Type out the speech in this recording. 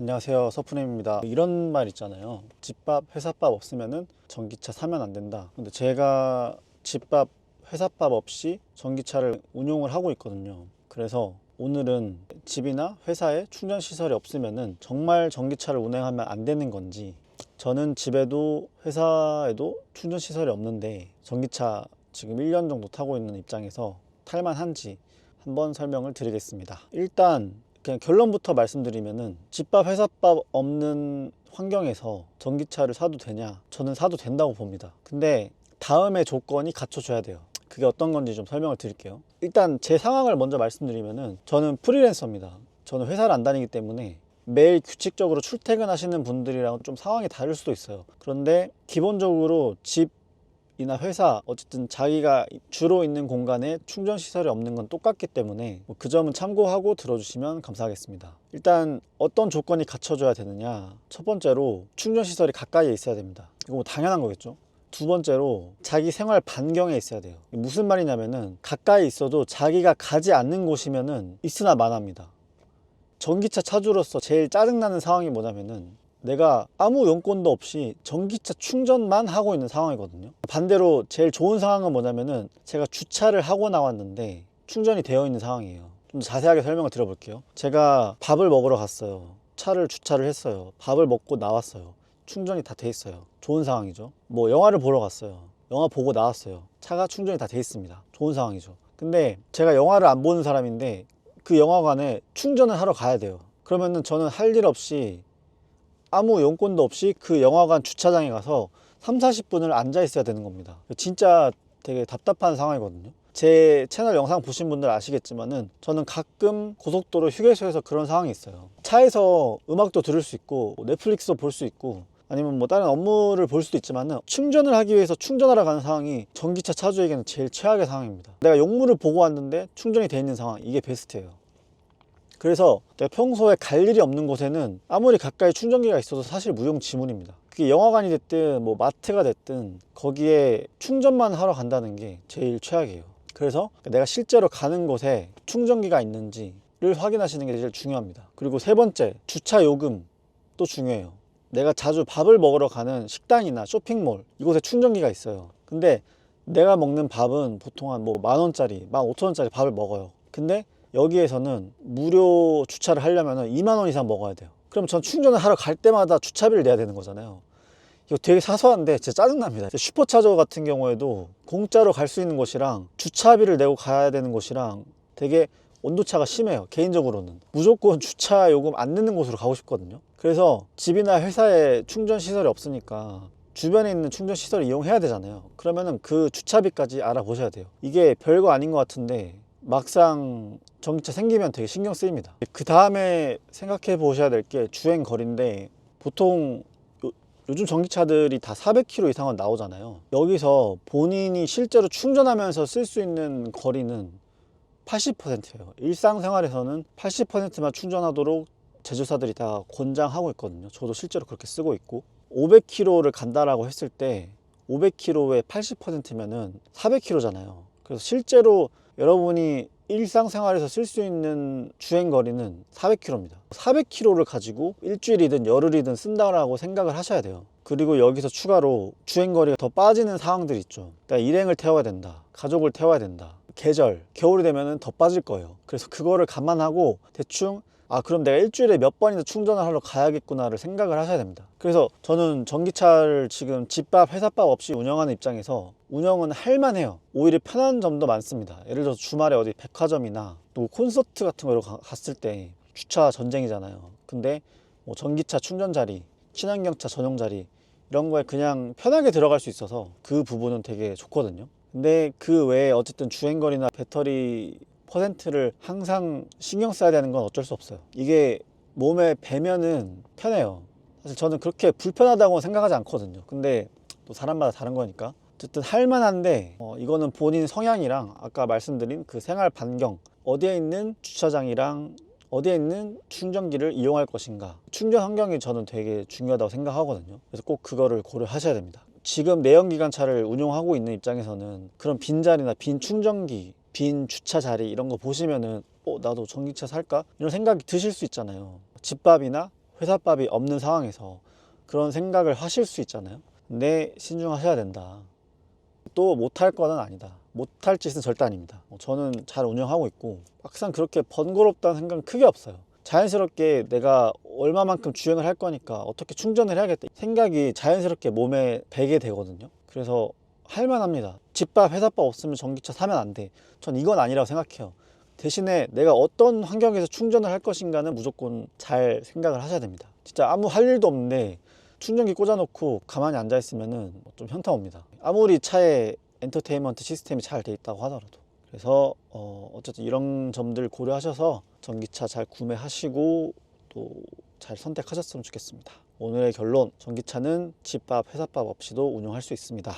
안녕하세요 서프nem입니다. 이런 말 있잖아요. 집밥 회사밥 없으면은 전기차 사면 안 된다. 근데 제가 집밥 회사밥 없이 전기차를 운용을 하고 있거든요. 그래서 오늘은 집이나 회사에 충전 시설이 없으면은 정말 전기차를 운행하면 안 되는 건지 저는 집에도 회사에도 충전 시설이 없는데 전기차 지금 1년 정도 타고 있는 입장에서 탈만한지 한번 설명을 드리겠습니다. 일단 그냥 결론부터 말씀드리면은 집밥 회사밥 없는 환경에서 전기차를 사도 되냐? 저는 사도 된다고 봅니다. 근데 다음에 조건이 갖춰져야 돼요. 그게 어떤 건지 좀 설명을 드릴게요. 일단 제 상황을 먼저 말씀드리면은 저는 프리랜서입니다. 저는 회사를 안 다니기 때문에 매일 규칙적으로 출퇴근하시는 분들이랑 좀 상황이 다를 수도 있어요. 그런데 기본적으로 집 이나 회사 어쨌든 자기가 주로 있는 공간에 충전 시설이 없는 건 똑같기 때문에 뭐 그 점은 참고하고 들어주시면 감사하겠습니다. 일단 어떤 조건이 갖춰져야 되느냐? 첫 번째로 충전 시설이 가까이에 있어야 됩니다. 이거 뭐 당연한 거겠죠? 두 번째로 자기 생활 반경에 있어야 돼요. 무슨 말이냐면은 가까이 있어도 자기가 가지 않는 곳이면은 있으나 마나입니다. 전기차 차주로서 제일 짜증나는 상황이 뭐냐면은 내가 아무 용건도 없이 전기차 충전만 하고 있는 상황이거든요. 반대로 제일 좋은 상황은 뭐냐면은 제가 주차를 하고 나왔는데 충전이 되어 있는 상황이에요. 좀 자세하게 설명을 드려볼게요. 제가 밥을 먹으러 갔어요. 차를 주차를 했어요. 밥을 먹고 나왔어요. 충전이 다 돼 있어요. 좋은 상황이죠. 뭐 영화를 보러 갔어요. 영화 보고 나왔어요. 차가 충전이 다 돼 있습니다. 좋은 상황이죠. 근데 제가 영화를 안 보는 사람인데 그 영화관에 충전을 하러 가야 돼요. 그러면은 저는 할 일 없이 아무 용건도 없이 그 영화관 주차장에 가서 3, 40분을 앉아 있어야 되는 겁니다. 진짜 되게 답답한 상황이거든요. 제 채널 영상 보신 분들 아시겠지만은 저는 가끔 고속도로 휴게소에서 그런 상황이 있어요. 차에서 음악도 들을 수 있고 뭐 넷플릭스도 볼 수 있고 아니면 뭐 다른 업무를 볼 수도 있지만은 충전을 하기 위해서 충전하러 가는 상황이 전기차 차주에게는 제일 최악의 상황입니다. 내가 용무를 보고 왔는데 충전이 돼 있는 상황 이게 베스트예요. 그래서 내가 평소에 갈 일이 없는 곳에는 아무리 가까이 충전기가 있어도 사실 무용지물입니다. 그게 영화관이 됐든 뭐 마트가 됐든 거기에 충전만 하러 간다는 게 제일 최악이에요. 그래서 내가 실제로 가는 곳에 충전기가 있는지를 확인하시는 게 제일 중요합니다. 그리고 세 번째, 주차 요금도 중요해요. 내가 자주 밥을 먹으러 가는 식당이나 쇼핑몰 이곳에 충전기가 있어요. 근데 내가 먹는 밥은 보통 한 뭐 만 원짜리, 만 오천 원짜리 밥을 먹어요. 근데 여기에서는 무료 주차를 하려면 2만 원 이상 먹어야 돼요. 그럼 전 충전을 하러 갈 때마다 주차비를 내야 되는 거잖아요. 이거 되게 사소한데 진짜 짜증납니다. 슈퍼차저 같은 경우에도 공짜로 갈 수 있는 곳이랑 주차비를 내고 가야 되는 곳이랑 되게 온도차가 심해요. 개인적으로는. 무조건 주차 요금 안 내는 곳으로 가고 싶거든요. 그래서 집이나 회사에 충전 시설이 없으니까 주변에 있는 충전 시설을 이용해야 되잖아요. 그러면은 그 주차비까지 알아보셔야 돼요. 이게 별거 아닌 것 같은데 막상 전기차 생기면 되게 신경 쓰입니다. 그 다음에 생각해 보셔야 될 게 주행 거리인데 보통 요, 요즘 전기차들이 다 400km 이상은 나오잖아요. 여기서 본인이 실제로 충전하면서 쓸 수 있는 거리는 80%예요. 일상생활에서는 80%만 충전하도록 제조사들이 다 권장하고 있거든요. 저도 실제로 그렇게 쓰고 있고 500km를 간다라고 했을 때 500km의 80%면은 400km잖아요. 그래서 실제로 여러분이 일상생활에서 쓸 수 있는 주행 거리는 400km입니다. 400km를 가지고 일주일이든 열흘이든 쓴다라고 생각을 하셔야 돼요. 그리고 여기서 추가로 주행 거리가 더 빠지는 상황들이 있죠. 그러니까 일행을 태워야 된다. 가족을 태워야 된다. 계절, 겨울이 되면 더 빠질 거예요. 그래서 그거를 감안하고 대충 아 그럼 내가 일주일에 몇 번이나 충전을 하러 가야겠구나를 생각을 하셔야 됩니다. 그래서 저는 전기차를 지금 집밥 회사밥 없이 운영하는 입장에서 운영은 할만해요. 오히려 편한 점도 많습니다. 예를 들어서 주말에 어디 백화점이나 또 콘서트 같은 거로 가- 갔을 때 주차 전쟁이잖아요. 근데 뭐 전기차 충전 자리 친환경차 전용 자리 이런 거에 그냥 편하게 들어갈 수 있어서 그 부분은 되게 좋거든요. 근데 그 외에 어쨌든 주행거리나 배터리 퍼센트를 항상 신경 써야 되는 건 어쩔 수 없어요. 이게 몸에 배면은 편해요. 사실 저는 그렇게 불편하다고 생각하지 않거든요. 근데 또 사람마다 다른 거니까. 어쨌든 할만한데 어, 이거는 본인 성향이랑 아까 말씀드린 그 생활 반경 어디에 있는 주차장이랑 어디에 있는 충전기를 이용할 것인가 충전 환경이 저는 되게 중요하다고 생각하거든요 그래서 꼭 그거를 고려하셔야 됩니다 지금 내연기관차를 운용하고 있는 입장에서는 그런 빈자리나 빈 충전기 빈 주차 자리 이런 거 보시면은 어 나도 전기차 살까 이런 생각이 드실 수 있잖아요 집밥이나 회사밥이 없는 상황에서 그런 생각을 하실 수 있잖아요. 근데 신중하셔야 된다. 또 못할 거는 아니다. 못할 짓은 절대 아닙니다. 어, 저는 잘 운영하고 있고 막상 그렇게 번거롭다는 생각은 크게 없어요. 자연스럽게 내가 얼마만큼 주행을 할 거니까 어떻게 충전을 해야겠다 생각이 자연스럽게 몸에 배게 되거든요. 그래서 할만합니다. 집밥, 회사밥 없으면 전기차 사면 안 돼. 전 이건 아니라고 생각해요. 대신에 내가 어떤 환경에서 충전을 할 것인가는 무조건 잘 생각을 하셔야 됩니다. 진짜 아무 할 일도 없는데 충전기 꽂아놓고 가만히 앉아 있으면은 좀 현타 옵니다. 아무리 차에 엔터테인먼트 시스템이 잘 돼 있다고 하더라도. 그래서 어, 어쨌든 이런 점들 고려하셔서 전기차 잘 구매하시고 또 잘 선택하셨으면 좋겠습니다. 오늘의 결론 전기차는 집밥, 회사밥 없이도 운영할 수 있습니다.